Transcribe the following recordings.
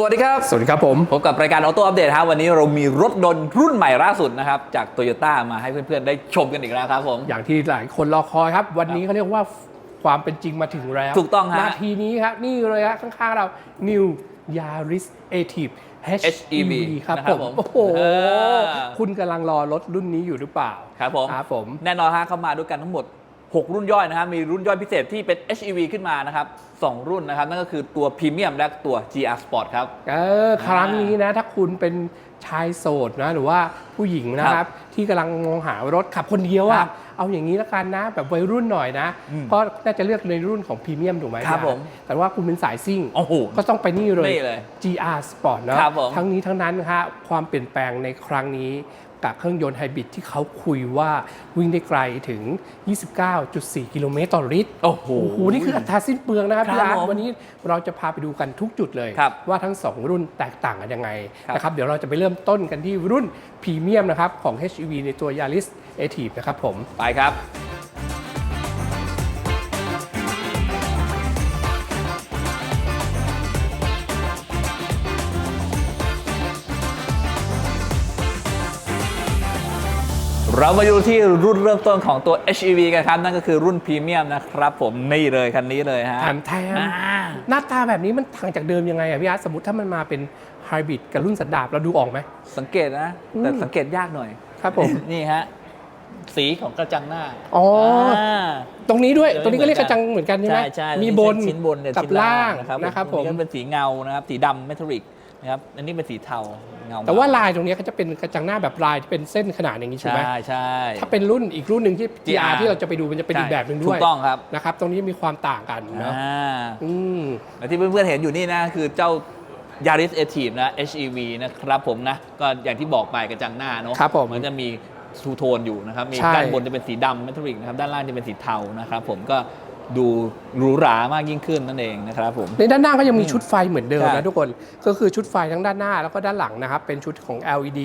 สวัสดีครับ สวัสดีครับผม พบกับรายการออโต้อัปเดตครับวันนี้เรามีรถยนต์รุ่นใหม่ล่าสุดนะครับจากโตโยต้ามาให้เพื่อนๆ ได้ชมกันอีกแล้วครับผม อย่างที่หลายคนรอคอยครับ วันนี้เขาเรียกว่าความเป็นจริงมาถึงแล้วถูกต้องฮะนาทีนี้ครับ นี่เลยฮะข้างๆเรา New Yaris Active HEV ครับนะครับผมผม โอ้โหเออคุณกำลังรอรถรุ่นนี้อยู่หรือเปล่า ครับผม ครับผม แน่นอนฮะเข้ามาด้วยกันทั้งหมด 6 รุ่นย่อยนะครับ มีรุ่นย่อยพิเศษที่เป็น HEV ขึ้นมานะครับสองรุ่นนะครับ นั่นก็คือตัวพรีเมียมและตัว GR Sport ครับ เออครั้งนี้นะ ถ้าคุณเป็นชายโสดนะ หรือว่าผู้หญิงนะคครัรับบที่กำลังมองหารถขับคนเดียวครัอะบเอาอย่างนี้ละกันนะ แบบวัยรุ่นหน่อยนะ อืมก็น่าจะเลือกในรุ่นของพรีเมียมถูกไหมครับผม แต่ว่าคุณเป็นสายซิ่ง โอ้โห ก็ต้องไปนี่เลยนี่เลย GR Sport เนอะครับผมทั้งนี้ทั้งนั้นครับความเปลี่ยนแปลงในครั้งนี้ กับเครื่องยนต์ไฮบริดที่เขาคุยว่าวิ่งได้ไกลถึง 29.4 กิโลเมตรต่อลิตร โอ้โหโอ้โหนี่คืออัตราสิ้นเปลืองนะครับครับพี่อาร์ตผมวันนี้เราจะพาไปดูกันทุกจุดเลยครับว่าทั้ง 2 รุ่นแตกต่างกันยังไงครับนะครับ เดี๋ยวเราจะไปเริ่มต้นกันที่รุ่นพรีเมียมนะครับของ HEV ในตัว Yaris Active นะครับผม ไปครับ เรามาดูที่รุ่นเริ่มต้นของตัว HEV กันครับ นั่นก็คือรุ่นพรีเมียมนะครับผมนี่เลยคันนี้เลยฮะแถมแถมอ่าหน้าตาแบบนี้มันต่างจากเดิมยังไงอะพี่อาร์ตสมมติถ้ามันมาเป็นไฮบริดกับรุ่นสันดาปเราดูออกไหม สังเกตนะ แต่อืมสังเกตยากหน่อย ครับผม นี่ฮะ สีของกระจังหน้า อ๋อาตรงนี้ด้วยเดี๋ยวตรงนี้ก็เรียกเหมืกอนกันระจังเหมือนกันใช่ไหมใช่ใช่มีบนชิ้นบนเนี่ยกับชิ้นล่างนะครับนะครับผมตงก็เป็นสีเงานะครับ สีดำเมทัลลิกนะครับ อันนี้เป็นสีเทา เงาแต่ว่าลายตรงนี้เขาจะเป็นกระจังหน้าแบบลายที่เป็นเส้นขนาดอย่างนี้ใช่ไหมใช่ใช่ถ้าเป็นรุ่นอีกรุ่นหนึ่งที่ GR GR ที่เราจะไปดูมันจะเป็นอีกแบบหนึ่งด้วยถูกต้องครับนะครับ ตรงนี้มีความต่างกันเนาะอ่าอืมและที่เพื่อนๆเห็นอยู่นี่นะคือเจ้า Yaris a t i v e นะ HEV นะครับผมนะก็อย่างที่บอกไปกระจังหน้าเนาะครับผมมันจะมีทูโทนอยู่นะครับ มีใช่ด้านบนจะเป็นสีดำเมทัลลิกนะครับ ด้านล่างจะเป็นสีเทานะครับ ผมก็ ดูหรูหรามากยิ่งขึ้นนั่นเองนะครับผม ในด้านหน้าก็ยังมีชุดไฟเหมือนเดิมใช่นะทุกคน ก็คือชุดไฟทั้งด้านหน้าแล้วก็ด้านหลังนะครับ เป็นชุดของ LED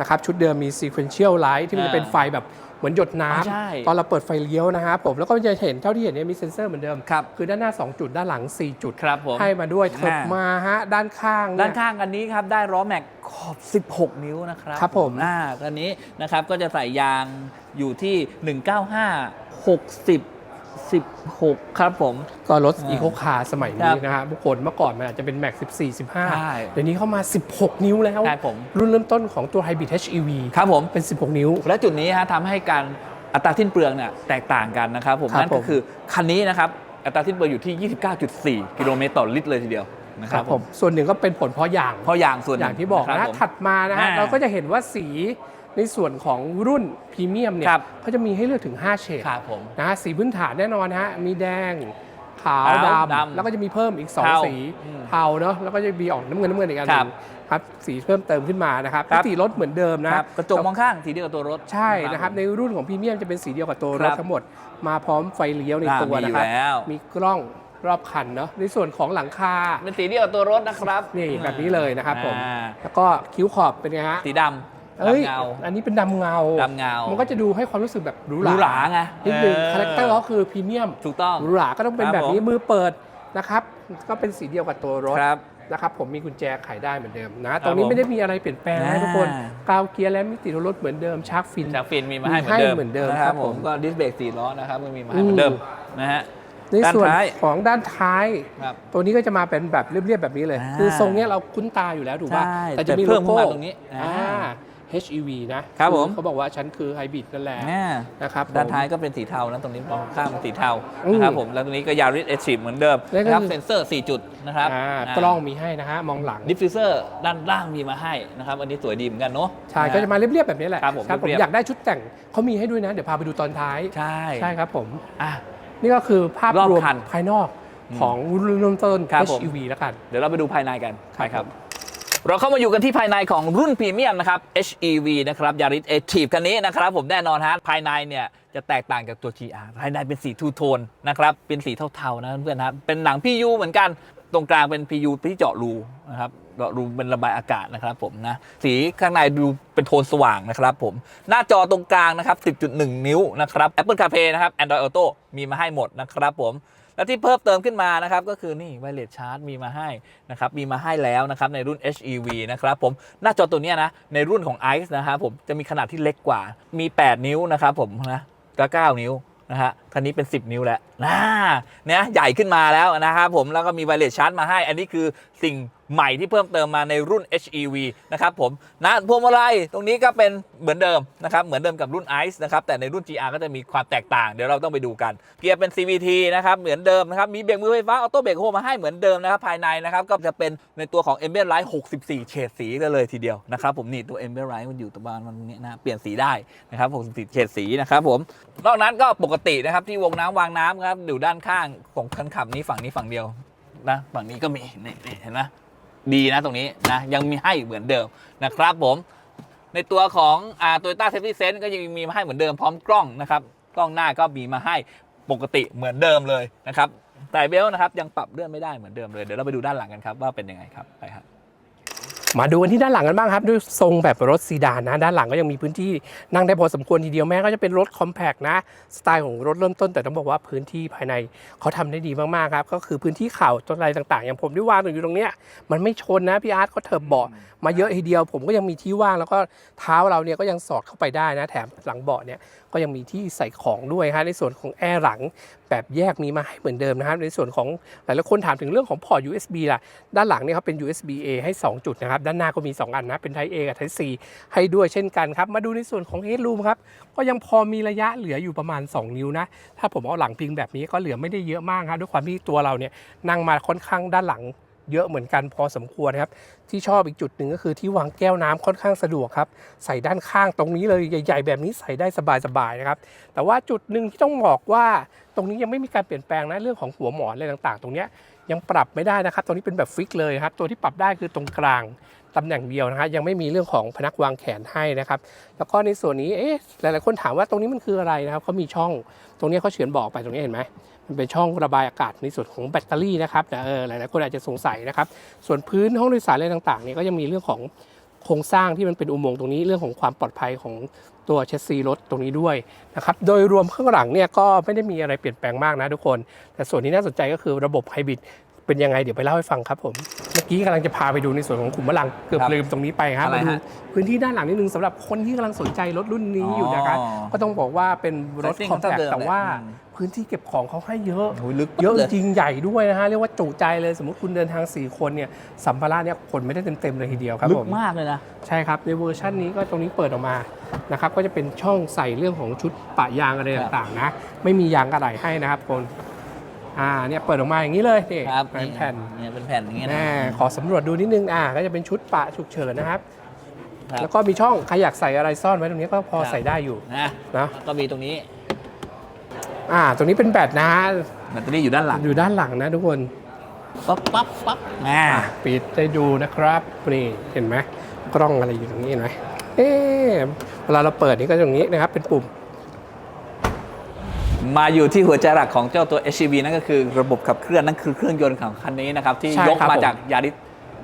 นะครับ ชุดเดิมมี sequential light ที่มันจะเป็นไฟแบบเหมือนหยดน้อ๋อใช่ำตอนเราเปิดไฟเลี้ยวนะครับผมแล้วก็จะเห็นเท่าที่เห็นเนี่ยมีเซ็นเซอร์เหมือนเดิมครับคือด้านหน้า 2 จุดด้านหลัง 4 จุดครับผมให้มาด้วยเถิบอ่ามมาฮะด้านข้างเยด้านข้างกันนี้ครับได้ล้อแม็กขอบ 16 นิ้วนะครับครับผมอ่ากันนี้นะครับก็จะใส่ยางอยู่ที่ 195 60 16 ครับผม ก็รถอ่าอีโคคาร์สมัยครันี้บนะฮะทุกคนเมื่อก่อนมันอาจจะเป็นแม็ก14ใช่15 เดี๋ยวนี้เข้ามา 16 นิ้วแล้วใช่ผมรุ่นเริ่มต้นของตัว Hybrid HEV ครับผมเป็น 16 นิ้ว และจุดนี้ฮะทำให้การอัตราสิ้นเปลืองเนี่ยแตกต่างกันนะครับผมครับนั่นก็ผมคือคันนี้นะครับอัตราสิ้นเปลืองอยู่ที่ 29.4 กิโลเมตรต่อลิตรเลยทีเดียวนะคครัรับบผผมมส่วนหนึ่งก็เป็นผลเพราะอย่างเพราะยางส่วนหอนึ่ย่างที่บอกครันะผมถัดมานะฮะอ่าเราก็จะเห็นว่าสี ในส่วนของรุ่นพรีเมียมเนี่ยครับเขาจะมีให้เลือกถึง 5 เฉดครับผมนะฮะสีพื้นฐานแน่นอนฮะมีแดง ขาวขาวดดำำแล้วก็จะมีเพิ่มอีก เทา2 สีอืมเทาเนาะแล้วก็จะมีออกน้ำเงินน้ำเงินอีกอันหครันึบงครับสีเพิ่มเติมขึ้นมานะครับครับ สีรถเหมือนเดิมนะครับกระจกมองข้างสีเดียวกับตัวรถ ใช่นะครับในรุ่นของพรีเมียมจะเป็นสีเดียวกับตัวรครัถบทั้งหมด มาพร้อมไฟเลี้ยวในอ่าตัวมีอนะยู่ครับแล้ว มีกล้องรอบคันเนาะในส่วนของหลังคาเป็นสีเดียวกับตัวรถนะครับนี่แบบนี้เลยนะครับผมอ่าแล้วก็คิ้วขอบเป็นไงฮะ สีดำเอ้ย ดำเงา อันนี้เป็นดำเงา ดำเงามัมันก็จะดูให้ความรู้สึกแบบหรูหหรูราหราไงนิดนึงเออคาแรคเตอร์ก็คือพรีเมียม ถูกต้องหรูหราก็ต้องเป็นครับแบบนี้ผมมือเปิดนะครับ ก็เป็นสีเดียวกับตัวรถครับนะครับผมมีกุญแจไขได้เหมือนเดิมนะครับตรงนี้ผมไม่ได้มีอะไรเปลี่ยนแปลงนะอ่าทุกคนกาวเกียร์และมิติรถเหมือนเดิมชาร์กฟินจากฟินมีมาให้มีเหมือนเดิมให้เหมือนเดิมนะคครัรับบผผมมก็ดิสเบรกสี่ล้อนะครับก็มีมาให้เหมือนเดิมนะฮะในด้านส่วนท้ายของด้านท้ายครับตัวนี้ก็จะมาเป็นแบบเรียบๆแบบนี้เลยอ่าคือทรงเนี้ยเราคุ้นตาอยู่แล้วถูกป่ะใช่แต่จะมีแต่เพิ่โลมขึ้นโก้มาตรงนี้อ่าอ่า HEV นะครับผม เขาบอกว่าฉันคือไฮบริดนั่นแหละอ่านะครับผมด้านท้ายก็เป็นสีเทานะตรงนี้มองข้างเป็นสีเทาอืมนะครับผมแล้วตรงนี้ก็ยาริสเอชิเหมือนเดิมแล้วก็ นะครับคือเซ็นเซอร์ 4 จุดนะครับอ่ากล้องมีให้นะฮะมองหลังดิฟฟิวเซอร์ด้านล่างมีมาให้นะครับอันนี้สวยดีเหมือนกันเนาะใช่นฮก็จะมาเรียบๆแบบนี้แหละครับผมผมเรียบๆ อยากได้ชุดแต่งเขามีให้ด้วยนะ เดี๋ยวพาไปดูตอนท้าย ใช่ใช่ครับผม อะ นี่ก็คือภาพรอบรวมคันภายนอกของรุ่นเริ่มต้น ครับผม HEV แล้วกัน เดี๋ยวเราไปดูภายในกันครับ ไปครับ เราเข้ามาอยู่กันที่ภายในของรุ่นพรีเมียมนะครับ HEV นะครับ Yaris Active คันนี้นะครับผมแน่นอนฮะภายในเนี่ยจะแตกต่างจากตัว GR ภายในเป็นสีทูโทนนะครับเป็นสีเทาๆนะเพื่อนนะครับเป็นหนัง PU เหมือนกันตรงกลางเป็น PU ที่เจาะรูนะครับเจาะรูเป็นระบายอากาศนะครับผมนะสีข้างในดูเป็นโทนสว่างนะครับผมหน้าจอตรงกลางนะครับ 10.1 นิ้วนะครับ Apple CarPlay นะครับ Android Auto มีมาให้หมดนะครับผม และที่เพิ่มเติมขึ้นมานะครับก็คือนี่ไวเลสชาร์จมีมาให้นะครับมีมาให้แล้วนะครับในรุ่น HEV นะครับผมหน้าจอตัวนี้นะในรุ่นของ ICE นะครับผมจะมีขนาดที่เล็กกว่ามี 8 นิ้วนะครับผมนะก็9นิ้วนะฮะคันนี้เป็น 10 นิ้วแล้วนะเนี่ยใหญ่ขึ้นมาแล้วนะครับผมแล้วก็มีไวเลสชาร์จมาให้ อันนี้คือสิ่ง ใหม่ที่เพิ่มเติมมาในรุ่น HEV นะครับผมนะพวงมาลัยตรงนี้ก็เป็นเหมือนเดิมนะครับเหมือนเดิมกับรุ่น ICE นะครับแต่ในรุ่น GR ก็จะมีความแตกต่าง เดี๋ยวเราต้องไปดูกัน เกียร์เป็น CVT นะครับเหมือนเดิมนะครับมีเบรกมือไฟฟ้าออโต้เบรกโฮมาให้เหมือนเดิมนะครับภายในนะครับก็จะเป็นในตัวของ a m b i e n t Light 64 เฉดสีเลยทีเดียวนะครับผมนี่ตัว a m b i e n t Light มันอยู่ตรงบ้านมันเนี้ยนะเปลี่ยนสีได้นะครับ64เฉดสีนะครับผมนอกนั้นก็ปกตินะครับที่วงน้ำวางน้ำครับอยู่ด้านข้างของคนขับนี้ฝั่งนี้ฝั่งเดียวนะฝั่งนี้ก็มีนี่เห็นไหม ดีนะตรงนี้นะยังมีให้เหมือนเดิมนะครับผมในตัวของอ่าโตโยต้าเซฟตี้เซนก็ยังมีมาให้เหมือนเดิมพร้อมกล้องนะครับกล้องหน้าก็มีมาให้ปกติเหมือนเดิมเลยนะครับแต่เบลต์นะครับยังปรับเลื่อนไม่ได้เหมือนเดิมเลยเดี๋ยวเราไปดูด้านหลังกันครับว่าเป็นยังไงครับไปครับ มาดูกันที่ด้านหลังกันบ้างครับ ด้วยทรงแบบรถซีดานนะ ด้านหลังก็ยังมีพื้นที่นั่งได้พอสมควรทีเดียวแม้ก็จะเป็นรถคอมแพกนะ สไตล์ของรถเริ่มต้นแต่ต้องบอกว่าพื้นที่ภายในเขาทำได้ดีมากๆครับ ก็คือพื้นที่เข่าต้นอะไรต่าง ๆ อย่างผมที่วางอยู่ตรงเนี้ยมันไม่ชนนะพี่อาร์ตเขาเถิบเบาะมาเยอะทีเดียว ผมก็ยังมีที่ว่างแล้วก็เท้าเราเนี่ยก็ยังสอดเข้าไปได้นะ แถมหลังเบาะเนี่ย ก็ยังมีที่ใส่ของด้วยฮะในส่วนของแอร์หลังแบบแยกมีมาให้เหมือนเดิมนะครับในส่วนของหลายๆคนถามถึงเรื่องของพอร์ต USB ล่ะ ด้านหลังเนี่ยเขาเป็น USB A ให้ 2 จุดนะครับ ด้านหน้าก็มี 2 อันนะ เป็น Type A กับ Type C ให้ด้วยเช่นกันครับ มาดูในส่วนของ Headroom ครับ ก็ยังพอมีระยะเหลืออยู่ประมาณ 2 นิ้วนะ ถ้าผมเอาหลังพิงแบบนี้ก็เหลือไม่ได้เยอะมากครับด้วยความที่ตัวเราเนี่ยนั่งมาค่อนข้างด้านหลัง เยอะเหมือนกันพอสมควรนะครับ ที่ชอบอีกจุดหนึ่งก็คือที่วางแก้วน้ำค่อนข้างสะดวกครับ ใส่ด้านข้างตรงนี้เลยใหญ่ ๆ แบบนี้ใส่ได้สบายๆนะครับ แต่ว่าจุดหนึ่งที่ต้องบอกว่าตรงนี้ยังไม่มีการเปลี่ยนแปลงนะเรื่องของหัวหมอนอะไรต่างๆ ตรงนี้ยยังปรับไม่ได้นะครับ ตรงนี้เป็นแบบฟิกเลยครับ ตัวที่ปรับได้คือตรงกลางตำแหน่งเดียวนะฮะยังไม่มีเรื่องของพนักวางแขนให้นะครับ แล้วก็ในส่วนนี้เอ๊ะหลายๆคนถามว่าตรงนี้มันคืออะไรนะครับเขามีช่องตรงนี้เขาเฉือนบอกไปตรงนี้เห็นไหม มันเป็นช่องระบายอากาศในส่วนของแบตเตอรี่นะครับแต่เออหลายๆคนอาจจะสงสัยนะครับ ส่วนพื้นห้องโดยสารอะไรต่างๆเนี่ยก็ยังมีเรื่องของโครงสร้างที่มันเป็นอุโมงค์ตรงนี้เรื่องของความปลอดภัยของตัวเชสซีรถตรงนี้ด้วยนะครับ โดยรวมข้างหลังเนี่ยก็ไม่ได้มีอะไรเปลี่ยนแปลงมากนะทุกคน แต่ส่วนที่น่าสนใจก็คือระบบไฮบริดเป็นยังไงเดี๋ยวไปเล่าให้ฟังครับผม เมื่อกี้กำลังจะพาไปดูในส่วนของขุมพลังเกือบครับลืมตรงนี้ไปครับอะไรมาดูฮะพื้นที่ด้านหลังนิดนึงสำหรับคนที่กำลังสนใจรถรุ่นนี้อยู่นะครับอ๋อก็ต้องบอกว่าเป็นรถ Setting คอมแพคเท่าเดิมแต่ว่าแหละอืม พื้นที่เก็บของเขาให้เยอะโอ้ยลึกเยอะเลจริงใหญ่ด้วยนะฮะเรียกว่าจุใจเลยสมมติคุณเดินทาง 4 คนเนี่ยสัมภาระเนี่ยขนไม่ได้เต็มๆเลยทีเดียวครับลึผกม มากเลยนะ ใช่ครับในเวอร์ชันนี้ก็ตรงนี้เปิดออกมานะครับก็จะเป็นช่องใส่เรื่องของชุดปะยางอะไรครับต่างๆนะไม่มียางอะไหล่ให้นะครับคนอ่าเนี่ยเปิดออกมาอย่างนี้เลยนี่ครับเป็นแผ่นเนี่ยเป็นแผ่นอย่างเงี้ยนะแน่ขอสำรวจดูนิดนึงอ่าก็จะเป็นชุดปะฉุกเฉินนะครับ ครับแล้วก็มีช่องใครอยากใส่อะไรซ่อนไว้ตรงนี้ก็พอครับใส่ได้อยู่นะนะก็มีตรงนี้ อ่าตรงนี้เป็นแบตนะฮะแบตเตอรี่อยู่ด้านหลัง อยู่ด้านหลังนะทุกคนปั๊บปั๊บปั๊บอ่าอะปิดได้ดูนะครับนี่เห็นไหมกล้องอะไรอยู่ตรงนี้เห็นไหมเอ๊ะเวลาเราเปิดนี่ก็ตรงนี้นะครับ เป็นปุ่ม มาอยู่ที่หัวใจหลักของเจ้าตัว HEV นั่นก็คือระบบขับเคลื่อนนั่นคือเครื่องยนต์ของคันนี้นะครับ ที่ใช่ยกครับมาผม จากยาริส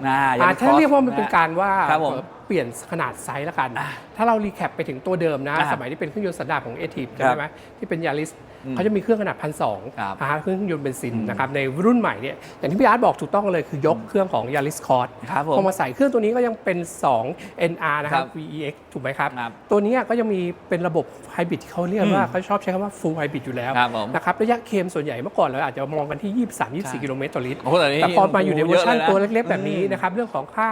นะยาอ่าริสถ้าเรียกว่ามันเป็นการว่าครับผม เปลี่ยนขนาดไซส์แล้วกัน ถ้าเรารีแคปไปถึงตัวเดิมนะอ่าสมัยที่เป็นเครื่องยนต์สันดาปของเอทีฟครับใช่ไหมที่เป็นยาริสอืมเขาจะมีเครื่องขนาดพันสองครับนะฮะเครื่องยนต์เบนซินนะครับในรุ่นใหม่เนี่ยอย่างที่พี่อาร์ตบอกถูกต้องเลยคือยกเครื่องของยาริสคอร์ดครับผมพอมาใส่เครื่องตัวนี้ก็ยังเป็น 2 NR นะครับครับ VEX ถูกไหมครับครับตัวเนี้ยก็ยังมีเป็นระบบไฮบริดที่เขาเรียกอืมว่าเขาชอบใช้คำว่า full hybrid อยู่แล้วครับผมนะครับระยะเคมส่วนใหญ่เมื่อก่อนเราอาจจะมองกันที่ใช่23-24 กิโลเมตรต่อลิตรโอ้โหแต่นี่แต่พอมาอยู่ในเวอร์ชันยะยะตัวนะเล็กๆแบบนี้อืมนะครับเรื่องของค่า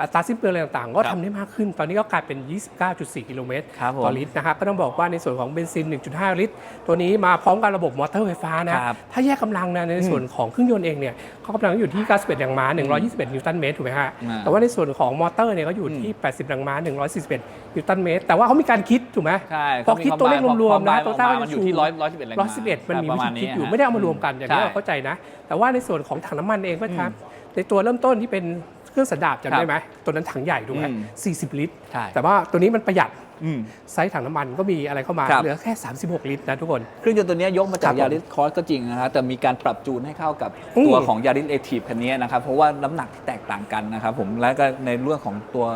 อัตราสิ้นเปลืองอะไรต่างๆ ก็ครับทำได้มากขึ้น ตอนนี้ก็กลายเป็น 29.4 กิโลเมตรครับผมต่อลิตรนะครับ ก็ต้องบอกว่าในส่วนของเบนซิน 1.5 ลิตร ตัวนี้มาพร้อมกับระบบมอเตอร์ไฟฟ้านะ ครับถ้าแยกกำลังนะในส่วนของเครื่องยนต์เองเนี่ยเขากำลังอยู่ที่ 91 แรงม้า 121 นิวตันเมตรถูกไหมฮะ อ่าแต่ว่าในส่วนของมอเตอร์เนี่ยก็อยู่ที่ 80 แรงม้า 141 นิวตันเมตรแต่ว่าเขามีการคิดถูกไหมใช่พอคิดตัวเลขรวมๆนะตัตัววต้าต้ามันอยู่ที่ร้อยร้อยสิบเอ็ดแรงร้อยสิบเอ็ดมันมีปวิระมาธีณคิดนี้อยู่ฮะไม่ได้เอามารวมกันอย่างที่ใช่ เราเข้าใจนะ แต่ว่าในส่วนของถังน้ำมันเองก็ครับในตัวเริ่มต้นที่เป็น เครื่องสันดาปจำได้ไหมตัวนั้นถังใหญ่ถูกไหมอืม40ลิตรใช่แต่ว่าตัวนี้มันประหยัดอืมไซส์ถังน้ำมันก็มีอะไรเข้ามาครับเหลือแค่ 36 ลิตรนะทุกคนเครื่องยนต์ตัวเนี้ยยกมาจากครับผมยาริสคอร์สก็จริงนะครับแต่มีการปรับจูนให้เข้ากับอืมตัวของยาริสเอทีฟคันนี้นะครับเพราะว่าน้ำหนักที่แตกต่างกันนะครับผมแล้วก็ในเรื่องของตัว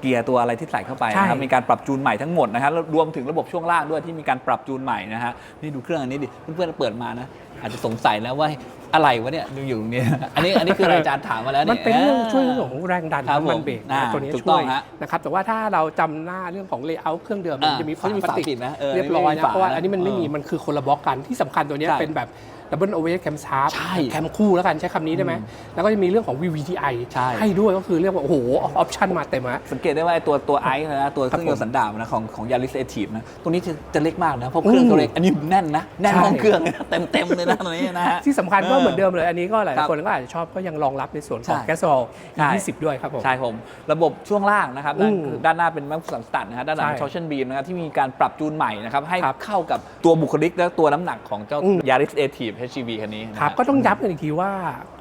เกียร์ตัวอะไรที่ใส่เข้าไปนะครับใช่มีการปรับจูนใหม่ทั้งหมดนะครับแล้วรวมถึงระบบช่วงล่างด้วยที่มีการปรับจูนใหม่นะฮะนี่ดูเครื่องอันนี้ดิเพื่อนๆเปิดมานะอาจจะสงสัยนะว่า อะไรวะเนี่ยดูอยู่ตรงนี้ อันนี้อันนี้คืออะไรอาจารย์ถามมาแล้วมัเนี่นยเป็นเรื่องช่วยเรื่องของแรงดันครับน้ำมันผมเบรกอ่านะตัวนี้ถูกช่ต้วอยงฮะนะครับแต่ว่าถ้าเราจำหน้าเรื่องของเลเยอร์เครื่องเดิมมันอ่าจะมีเขาจะมีพลาสติกฝาปิดนะเออเรียบร้อยไม่มีนะฝาเพราะว่าอันนี้มันไม่มีเออมันคือคนละบล็อกกันที่สำคัญตัวเนี้ยใช่เป็นแบบดับเบิลโอเวอร์แคมชาร์ปใช่แคมคู่แล้วกันใช้คำนี้ได้ไหม แล้วก็จะมีเรื่องของ VVTi ใช่ให้ด้วยก็คือเรียกว่า โอ้โห ออปชั่นมาเต็มฮะสังเกตได้ว่าไอ้ตัวตัวไอซ์นะตัวเครื่องยนต์สันดาปนะของของยาริสเอทีฟนะตัวนี้จะจะเล็กมากนะ เพราะเครื่องอืมตัวเล็กอันนี้แน่นนะ แน่นใช่ห้องเครื่องเลยนะเต็มเต็มๆเลยนะตัวนี้นะฮะที่สำคัญก็เออเหมือนเดิมเลย อันนี้ก็หลายครับคนก็อาจจะชอบก็ยังรองรับในส่วนของใช่แก๊สโซลใช่20 ด้วยครับผม ใช่ผมระบบช่วงล่างนะครับ ด้านอืมด้านหน้าเป็นแม็กซ์สันสตัดนะฮะด้านหลังใช่ทอร์ชันบีมนะครับที่มีการปรับจูนใหม่นะครับให้ครับเข้ากับตัวบุคลิกและตัวน้ำหนักของเจ้าอืมยาริสเอทีฟ HGV คันนี้นะครับฮะก็ต้องย้ำกันอีกทีว่า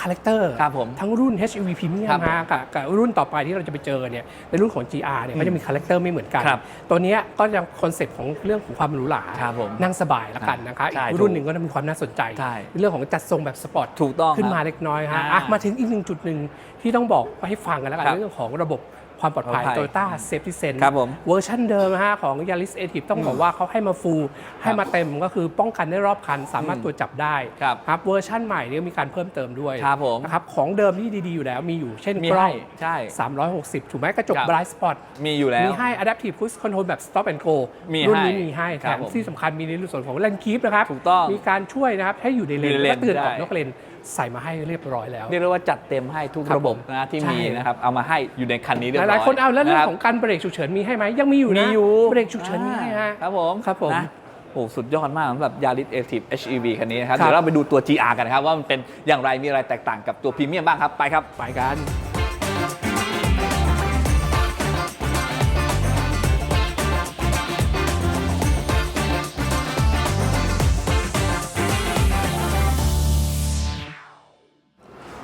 คาแรคเตอร์ครับผมทั้งรุ่น HEV Premium ครับผมฮะกับกับรุ่นต่อไปที่เราจะไปเจอเนี่ยในรุ่นของ GR เนี่ยก็จะมีคาแรคเตอร์ไม่เหมือนกันครับตัวเนี้ยก็ยังคอนเซปต์ของเรื่องของความหรูหราครับผมนั่งสบายแล้วกันนะคะใช่อีกรุ่นหนึ่งก็จะมีความน่าสนใจใช่ในเรื่องของจัดทรงแบบสปอร์ตถูกต้องขึ้นมาครับเล็กน้อยฮะอ่าอะมาถึงอีกหนึ่งจุดหนึ่งที่ต้องบอกให้ฟังกันแล้วกันครับเรื่องของระบบ ความปลอดภัย ปลอดภัย Toyota Safety Sense ครับผม เวอร์ชันเดิมนะฮะของ Yaris a t i v ต้องบอกว่าเขาให้มาฟูลให้มาเต็มก็คือป้องกันได้รอบคัน สามารถตรวจจับได้ครับครับเวอร์ชันใหม่เนี่ยมีการเพิ่มเติมด้วยครับผม นะครับของเดิมที่ดีๆอยู่แล้วมีอยู่เช่นมีกล้อให้งใช่ 360 ถูกไหมกระจก ครับ Blind Spot มีอยู่แล้ว มีให้ Adaptive Cruise Control แบบ Stop and Go มีรุ่นให้นี้มีให้แถครับมผมที่สำคัญมีในส่วนของ Lane Keep นะครับ ถูกต้องมีการช่วยนะครับ ให้อยู่ในเลนอยู่ในเลนและเตือนออกได้นอกเลนใส่มาให้เรียบร้อยแล้ว เรียกได้ว่าจัดเต็มให้ทุกครับระบบนะที่ใช่มีนะครับเอามาให้อยู่ในคันนี้เรียบหร้อยลายๆคนเอาแล้วเรื่องะคบของการเบรกฉุกเฉินมีให้ไหมยังมีอยู่มีนะอยู่เบรกฉุกเฉินมีให้ฮะครับผมครับผมนะโอ้สุดยอดมากสำหรับ Yaris Active HEV คันนี้นะครับครับเดี๋ยวเราไปดูตัว GR กันนะครับว่ามันเป็นอย่างไรมีอะไรแตกต่างกับตัวพรีเมียมบ้างครับไปครับไปกัน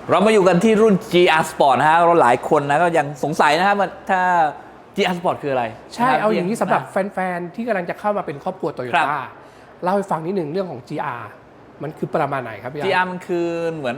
เรามาอยู่กันที่รุ่น GR Sport นะฮะเราหลายคนนะก็ยังสงสัยนะครับว่าถ้า GR Sport คืออะไรใช่นะครับเอาอย่างนี้สำหรับนะแฟนๆ ที่กำลังจะเข้ามาเป็นครอบครัวโตโยครัต้าบเล่าให้ฟังนิดหนึ่งเรื่องของ GR มันคือประมาณไหนครับพี่อาร์ต GR มันคือเหมือน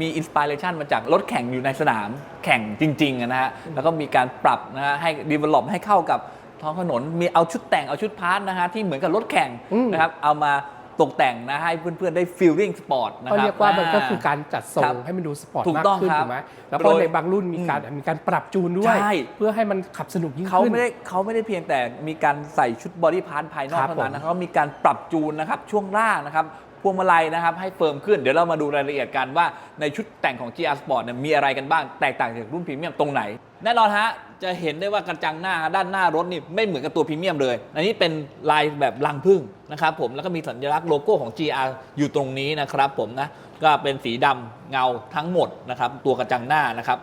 มีอินสปิเรชันมาจากรถแข่งอยู่ในสนามแข่งจริงๆอะนะฮะ แล้วก็มีการปรับนะฮะ ให้ develop ให้เข้ากับท้องถนน มีเอาชุดแต่งเอาชุดพาร์ทนะฮะ ที่เหมือนกับรถแข่งอืมนะครับ เอามา ตกแต่งนะให้เพื่อนๆได้ feeling sport นะคก็รับเรียกว่ามันก็คืออ่การจัดทรครังบให้มันดูสปอร์ตถูกมากต้องขึ้นครับถูกไหมแล้วก็โดยในบางรุ่นมีการมีการปรับจูนด้วยใช่เพื่อให้มันขับสนุกยิ่งเขาขึ้นไม่ได้เขาไม่ได้เพียงแต่มีการใส่ชุดบอดี้พาร์ทภายนอกครับเท่านั้นผมนะเขามีการปรับจูนนะครับช่วงล่างนะครับพวงมาลัยนะครับให้เฟิร์มขึ้นเดี๋ยวเรามาดูรายละเอียดกันว่าในชุดแต่งของ GR Sport เนี่ยมีอะไรกันบ้างแตกต่างจากรุ่นพรีเมียมตรงไหน แน่นอนฮะ จะเห็นได้ว่ากระจังหน้าด้านหน้ารถนี่ไม่เหมือนกับตัวพรีเมียมเลย อันนี้เป็นลายแบบลังพึ่งนะครับผม แล้วก็มีสัญลักษณ์โลโก้ของ GR อยู่ตรงนี้นะครับผมนะ ก็เป็นสีดำเงาทั้งหมดนะครับตัวกระจังหน้านะครับ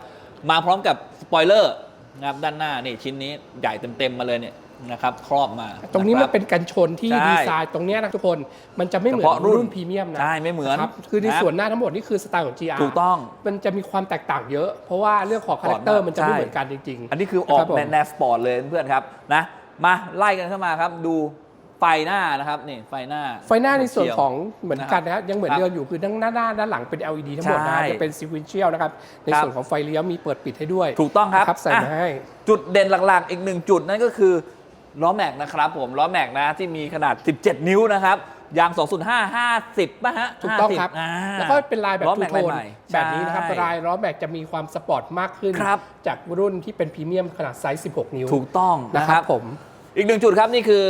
มาพร้อมกับสปอยเลอร์นะครับด้านหน้านี่ชิ้นนี้ใหญ่เต็มๆมาเลยเนี่ย นะครับครอบมาตรงนี้ะคมับนเป็นกันชนที่ใช่ดีไซน์ตรงเนี้ยนะทุกคนมันจะไม่เหมือนเฉพาะรุ่นรุ่นพรีเมียมนะใช่ไม่เหมือนครับคือในนะส่วนหน้าทั้งหมดนี่คือสไตล์ของ GR ถูกต้องมันจะมีความแตกต่างเยอะ เพราะว่าเรื่องของคาแรคเตอร์มันจะไม่ใช่เหมือนกันจริง ๆ อันนี้คือออกครับผมในแนวสปอร์ตเลยเพื่อนครับนะมาไล่กันเข้ามาครับดูไฟหน้านะครับนี่ไฟหน้า ไฟหน้าในส่วนเขียของเหมือนกันนะครับยังเหมือนครับเดิมอยู่คือทั้งหน้าหน้าด้านหลังเป็น LED ทั้งหมดนะใช่จะเป็น sequential นะครับในครับส่วนของไฟเลี้ยวมีเปิดปิดให้ด้วย ถูกต้องครับนะใส่มาอะให้จุดเด่นหลักๆ อีกหนึ่งจุดนั่นก็คือ ล้อแม็กนะครับผมล้อแม็กนะที่มีขนาด 17 นิ้วนะครับยาง 205 50ป่ะฮะถูกต้อง50ครับาแล้วก็เป็นลายแบบล้อทูแม็กโทนใหม่ๆแบบนี้นะครับใช่ลายล้อแม็กจะมีความสปอร์ตมากขึ้นครับจากรุ่นที่เป็นพรีเมียมขนาดไซส์ 16 นิ้ว ถูกต้องนะนะคครัรับบผม อีกหนึ่งจุดครับนี่คือ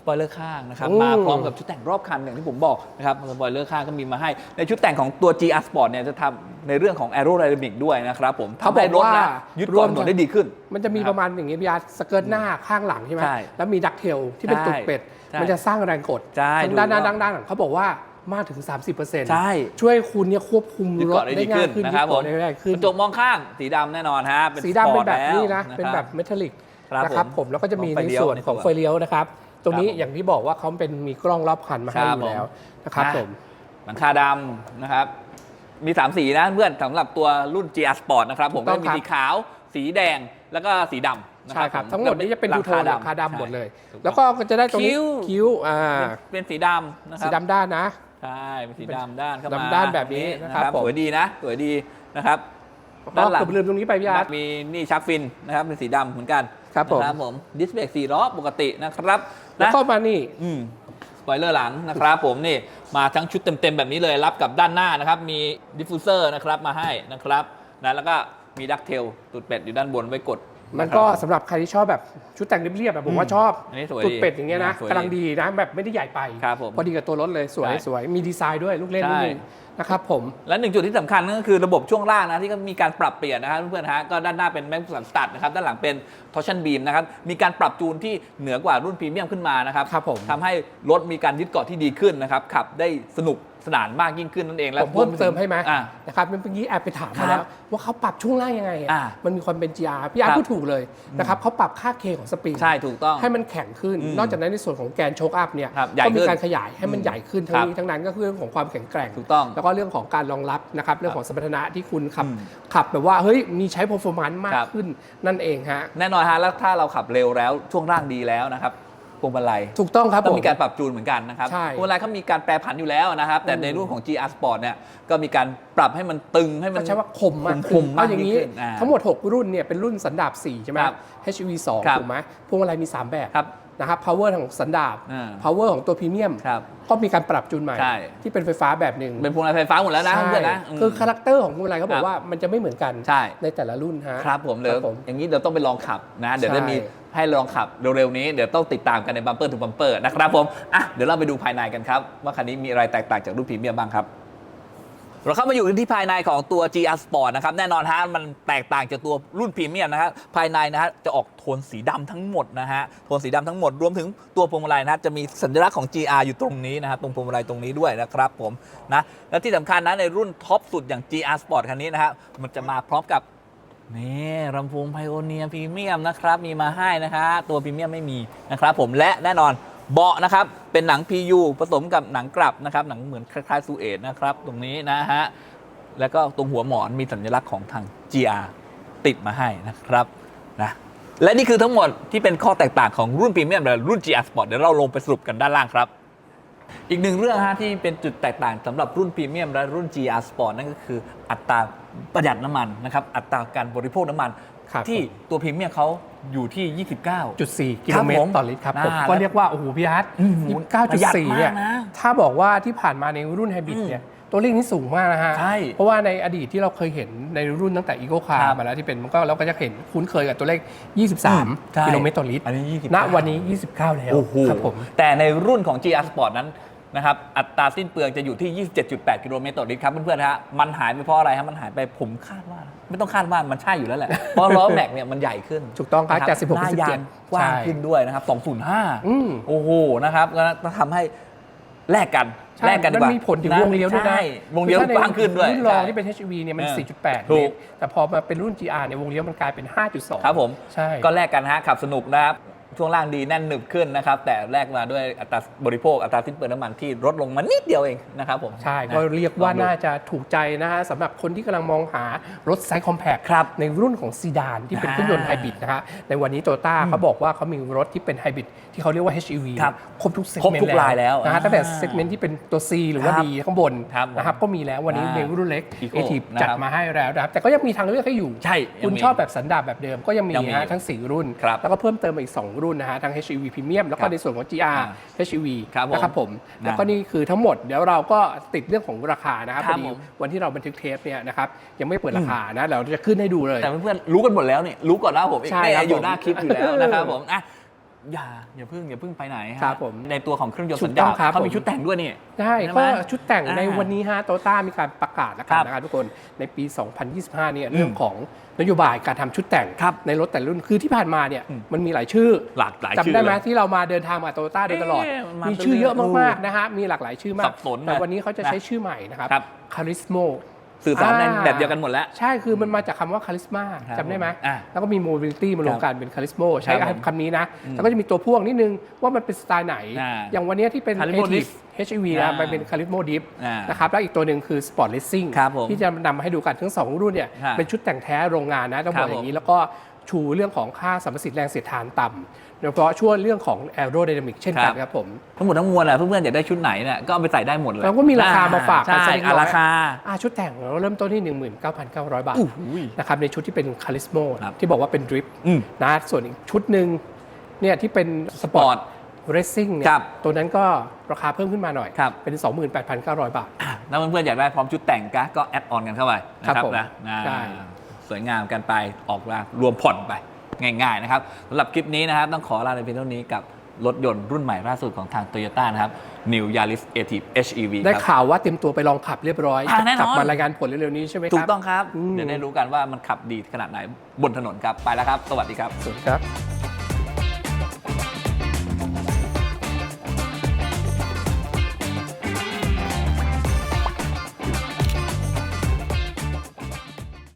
สปอยเลอร์ข้างนะครับอืมมาพร้อมกับชุดแต่งรอบคันอย่างที่ผมบอกนะครับสปอยเลอร์ข้างก็มีมาให้ ในชุดแต่งของตัว GR Sport เนี่ยจะทำในเรื่องของ Aerodynamic ด้วยนะครับผมเขาทำบอให้กรถว่านะยึดเกาะถนนได้ดีขึ้น มันจะมีครับประมาณอย่างนี้พี่อาร์ตสเกิร์ตหน้าข้างหลังใช่ไหมใช่แล้วมีดักเทลที่เป็นใช่ตุกเป็ด ใช่มันจะสร้างแรงกดใช่ทางด้านหน้าถูกต้ด้าองนด้านหลังเขาบอกว่ามากถึง 30%ใช่ ช่วยคุณเนี่ยควบคุมยึดรถเกาะได้ได้ดีง่าขึ้ยนขึ้นนะครับยึดผมเกาะได้ง่ายขึ้น กระจกมองข้างสีดำแน่นอนฮะเป็นสีดำเป็นแบบนี้สปอนะร์ตเป็นแบบเมทัลลิกครับนะครับผม ผมแล้วก็จะมีของไฟในเลี้ยวส่วนในของตัวไฟเลี้ยวนะครับ ตรงนี้ครับผมอย่างที่บอกว่าเขาเป็นมีกล้องรอบคันมาให้ครับอยู่แล้วผมนะครับนะผมหลังคาดำนะครับ มี3สีนะเพื่อนสำหรับตัวรุ่น GR Sport นะครับผมถูกต้ก็องมีครับ สีขาว สีแดงแล้วก็สีดำนะใช่ครับผทั้งหมดนี้จะเป็นดูโทนราคาดำหมดเลยถูต้องแล้วก็จะได้ตรงนี้คิ้ว คิ้วอ่าเป็นเป็นสีดำนะคสีรับ ดำด้านนะ ใช่เป็นสีดำด้านเข้ามาดำด้านแบบนี้นะครับผม สวยดีนะสวยดีนะครับก็ด้านหลัง เกือบลืมตรงนี้ไปพี่อาร์ต มีนี่ชักฟินนะครับเป็นสีดำเหมือนกันครับผม นะครับผมดิสเบรกสี่ล้อปกตินะครับ แล้วนะก็มานี่อืมสปอยเลอร์หลังนะครับผมนี่มาทั้งชุดเต็มๆ แบบนี้เลยรับกับด้านหน้านะครับ มีดิฟฟิวเซอร์นะครับมาให้นะครับนะแล้วก็มีดักเทลตุดเป็ดอยู่ด้านบนไว้กดมันก็ะครับสำหรับใครที่ชอบแบบชุดแต่งเรียบๆแบบผมว่าชอบอันนี้สวยตุดดีเป็ดอย่างเงี้ยนะสวยดีกำลังดีนะแบบไม่ได้ใหญ่ไป ครับผมพอดีกับตัวรถเลยสวยใช่ สวยมีดีไซน์ด้วยลูกเล่นใช่นิดนึงนะครับผม และหนึ่งจุดที่สำคัญก็คือระบบช่วงล่างนะที่ก็มีการปรับเปลี่ยนนะครับเพื่อนๆฮะก็ด้านหน้าเป็นแม็กซ์สันสตัดนะครับด้านหลังเป็นทอร์ชันบีมนะครับมีการปรับจูนที่เหนือกว่ารุ่นพรีเมียมขึ้นมานะครับครับผมทำให้รถมีการยึดเกาะที่ดีขึ้นนะครับขับได้สนุก สนานมากยิ่งขึ้นนั่นเองและผมเพิ่มเติมให้ไหมอ่านะครับเมื่อกี้แอบไปถามครัมาบแล้วว่าเขาปรับช่วงล่างยังไงอะอ่ามันมีความเป็น GR พี่อาร์ครัตบ พูดถูกเลยนะครับเขาปรับค่าเคของสปริง ใช่ถูกต้อง ให้มันแข็งขึ้น อืมนอกจากนั้นในส่วนของแกนโชคอัพเนี่ยครับใหญ่ก็มีขึ้นการขยายให้มันใหญ่ขึ้นทั้คงรับนี้ทั้งนั้นก็คือเรื่องของความแข็งแกร่ง ถูกต้องแล้วก็เรื่องของการรองรับนะครับเรื่องของสมรรถนะที่คุณขับ อืมขับแบบว่าเฮ้ยมีใช้ performance มาคกรับขึ้นนั่นเองฮะ แน่นอนฮะแล้วถ้าเราขับเร็วแล้วช่วงล่างดีแล้วนะครับ พวงมาลัยถูกต้องครับต้องผมมีการปรับจูนเหมือนกันนะครับใช่พวงมาลัยเขามีการแปรผันอยู่แล้วนะครับ แต่ในรุ่นของ GR Sport เนี่ยก็มีการปรับให้มันตึงให้มันก็ใช้ว่าคมมากคขึ้นมมากเอาอย่างนี้ยิ่งขึ้นอ่าทั้งหมด 6 รุ่นเนี่ยเป็นรุ่นสันดาป4ใช่ไหมครับ HEV ครับ2ถูกไหมพวงมาลัยมี 3 แบบครับ นะครับ power ของสันดาปอ่า power ของตัวพรีเมียมครับ ก็มีการปรับจูนใหม่ ใช่ ที่เป็นไฟฟ้าแบบหนึ่งเป็นพวงมาลัยไฟฟ้าหมดแล้วนะใช่เพื่อนๆนะม คือคาแรคเตอร์ของพวงมาลัยเขาบอครักบ ว่ามันจะไม่เหมือนกันใช่ ในแต่ละรุ่นฮะ ครับผมเดี๋ยวครับผมอย่างนี้เดี๋ยวต้องไปลองขับนะ เดี๋ยวใช่จะมีให้ลองขับเร็วๆนี้ เดี๋ยวต้องติดตามกันในบัมเปอร์ทูบัมเปอร์นะครับผม อะ เดี๋ยวเราไปดูภายในกันครับ ว่าคันนี้มีอะไรแตกต่างจากรุ่นพรีเมียมบ้างครับ เราเข้ามาอยู่กันที่ภายในของตัว GR Sport นะครับ แน่นอนฮะมันแตกต่างจากตัวรุ่นพรีเมียมนะครับภายในนะฮะจะออกโทนสีดำทั้งหมดนะฮะโทนสีดำทั้งหมดรวมถึงตัวพวงมาลัยนะฮะจะมีสัญลักษณ์ของ GR อยู่ตรงนี้นะครับตรงพวงมาลัยตรงนี้ด้วยนะครับผมนะและที่สำคัญนะในรุ่นท็อปสุดอย่าง GR Sport คันนี้นะฮะมันจะมาพร้อมกับนี่ลำโพงไพโอเนียพรีเมียมนะครับมีมาให้นะฮะตัวพรีเมียมไม่มีนะครับผมและแน่นอน เบาะนะครับ เป็นหนัง PU ผสมกับหนังกลับนะครับ หนังเหมือนคล้ายๆซูเอตนะครับ ตรงนี้นะฮะ แล้วก็ตรงหัวหมอนมีสัญลักษณ์ของทาง GR ติดมาให้นะครับนะและนี่คือทั้งหมดที่เป็นข้อแตกต่างของรุ่นพรีเมียมและรุ่น GR Sport เดี๋ยวเราลงไปสรุปกันด้านล่างครับ อีกหนึ่งเรื่องฮะที่เป็นจุดแตกต่างสำหรับรุ่นพรีเมียมและรุ่น GR Sport นั่นก็คืออัตรา ประหยัดน้ำมันนะครับอัตราการบริโภคน้ำมัน ครับที่ตัวพรีเมียมเขาอยู่ที่ 29จุด4กิโลเมตครรับผมต่อลิตรครับผมน่าก็เรียกว่า โอ้โหพี่อาร์ตอืมยี่สิบเก้าปจุดระหยัดสี่มากเนี่ยนะถ้าบอกว่าที่ผ่านมาในรุ่นไฮบริดอืมเนี่ยตัวเลขนี้สูงมากนะฮะ ใช่เพราะว่าในอดีตที่เราเคยเห็นในรุ่นตั้งแต่อีโ c คาครัร์บมาแล้วที่เป็นมันก็เราก็จะเห็นคุ้นเคยกับตัวเลขอืมใช่23 กิโลเมตรต่อลิตรอันนี้29 ณวันนี้ 29 แล้วโอ้โหครับผม แต่ในรุ่นของ GR Sport นั้น นะครับอัตราสิ้นเปลืองจะอยู่ที่ 27.8 กิโลเมตรต่อลิตรครับเพื่อนๆฮะมันหายไปเพราะอะไรฮะมันหายไปผมคาดว่า ไม่ต้องคาดว่ามันใช่อยู่แล้วแหละ เพราะล้อแม็กเนี่ยมันใหญ่ขึ้นถูกต้องครับนะจาก16หน้ายาง17กว้างใช่ขึ้นด้วยนะครับ205อืมโอ้โหนะครับแล้วทำให้แลกกันใช่แลกกันดีกว่ามันมีผลถึงวงเลี้ยวด้วยนะใช่วงเลี้ยวคือถ้กว้างขึ้นด้วยรุ่นรองใช่ที่เป็น HEV เนี่ยมันเออ4.8ถูเมกตรแต่พอมาเป็นรุ่น GR เนี่ยวงเลี้ยวมันกลายเป็น 5.2 ครับผม ใช่ ก็แลกกันฮะขับสนุกนะครับ ช่วงล่างดีแน่นหนึบขึ้นนะครับ แต่แลกมาด้วยอัตราบริโภคอัตราสิ้นเปลืองน้ำมันที่ลดลงมานิดเดียวเองนะครับผม ใช่นะก็เรียกว่าลองดูน่าจะถูกใจนะฮะสำหรับคนที่กำลังมองหารถไซส์คอมแพคครับในรุ่นของซีดานที่เป็นอ่าเครื่องยนต์ไฮบริดนะฮะในวันนี้โตต้าเขาบอกว่าเขามีรถที่เป็นไฮบริดที่เขาเรียกว่า HEV ครับครบทุกเซกครบเมนทุกต์รายแล้วนะฮะอ่าตั้งแต่เซกเมนต์ที่เป็นตัว C หรือว่าครับ D ข้างบนครับนะครับก็มีแล้ววันนี้อ่าในรุ่นเล็ก Eco เอทีนะครับจัดมาให้แล้วนะครับแต่ก็ยังมีทางเลือกให้อยู่ใช่ยังคุณมีชอบแบบสันดาปแบบเดิมก็ยังมียังมีนะฮะทั้ง4รุ่นครับแล้วก็เพิ่มเติมมาอีก2รุ่นนะฮะทั้ง HEV Premium แล้วครัก็บในส่วนของ GR อ่า HEV ครับผมนะครับผมนะแล้วก็นี่คือทั้งหมดเดี๋ยวเราก็ติดเรื่องของราคานะครับคพรัอบดีผมวันที่เราบันทึกเทปเนี่ยนะครับยังไม่เปิดราคานะเราจะขึ้นให้ดูเลยแต่เพื่อนๆรู้กันหมดแล้วนี่รู้ก่อนหน้าผมอีกใช่เนี่ยครับอยู่ผมหน้าคลิปอยู่แล้วนะครับผมอะ อย่าอย่าเพิ่งอย่าเพิ่งไปไหนฮะครับผมในตัวของเครื่องยนต์ถูสักญต้ญาองครับเขามีผมชุดแต่งด้วยนี่ใช่ใช่ไหมก็ชุดแต่งในอ่าวันนี้ฮะโตต้ามีการประกาศแล้วกัคนรับนะครับทุกคนในปี 2025 เนี่ยเรื่องของนโยบายการทำชุดแต่งครับในรถแต่ละรุ่นคือที่ผ่านมาเนี่ยอืมมันมีหลายชื่อหลากหลายชื่อจำได้ไหมเลยที่เรามาเดินทางมาโตต้าโดยตลอดเอ๊ะมันมามีชื่อเยอะเป็นเรื่องมากๆนะฮะมีหลากหลายชื่อมาสักบสนแต่นะวันนี้เขาจะนะใช้ชื่อใหม่นะครับครับคาริสโม สื่อสารในอ่าแบบเดียวกันหมดแล้ว ใช่คือมันมาจากคำว่าคาริสมาครับจำได้ไหมอ่าแล้วก็มีโมบิลิตี้มารวมกันเป็นคาริสโมใช้ครับผมคำนี้นะ แล้วก็จะมีตัวพ่วงนิดนึงว่ามันเป็นสไตล์ไหนอ่าอย่างวันนี้ที่เป็น Carismo Active Drift HEV อ่านะมันเป็นคาริสโมดิฟอ่านนะครับแล้วอีกตัวหนึ่งคือ Sport Racing ครับผมที่จะนำมาให้ดูกันทั้งสองรุ่นเนี่ยฮะเป็นชุดแต่งแท้โรงงานนะต้องบอกครับอย่างนี้แล้วก็ชูเรื่องของค่าสัมประสิทธิ์แรงเสียดทานต่ำ โดยเฉพาะช่วงเรื่องของ aerodynamic เช่นกันครับผมทั้งหมดทั้งมวลอะเพื่อนๆอยากได้ชุดไหนเนี่ยก็เอาไปใส่ได้หมดเลยแล้วก็มีราคามาฝากกันใช่สักเล็กน้อยอะราคาอ่าชุดแต่งเราเริ่มต้นที่ 19,900 บาทอู้หูยนะครับในชุดที่เป็นคาริสโมครับที่บอกว่าเป็นดริฟอืมนะส่วนอีกชุดหนึ่งเนี่ยที่เป็นสปอร์ตเรซซิ่งเนี่คยรับตัวนั้นก็ราคาเพิ่มขึ้นมาหน่อยครับเป็น 28,900 บาทอะถ้าเพื่อนๆอยากได้พร้อมชุดแต่งก็ก็แอดออนกันเข้าไปนะคครัรับบผมนะอ่าใช่สวยงามกันไปออกมารวมผ่อนไป ง่ายๆนะครับสำหรับคลิปนี้นะครับ ต้องขอลาในเพียงเท่านี้กับรถยนต์รุ่นใหม่ล่าสุดของทาง Toyota นะครับ New Yaris a t i v HEV ได้ครับ ข่าวว่าเตรียมตัวไปลองขับเรียบร้อยอ่าแน่นอน กลับมารายงานผลเร็วๆนี้ใช่ไหมครับ ถูกต้องครับ อืม เดี๋ยวได้รู้กันว่ามันขับดีขนาดไหนบนถนนครับ ไปแล้วครับ สวัสดีครับสวัสดีครับ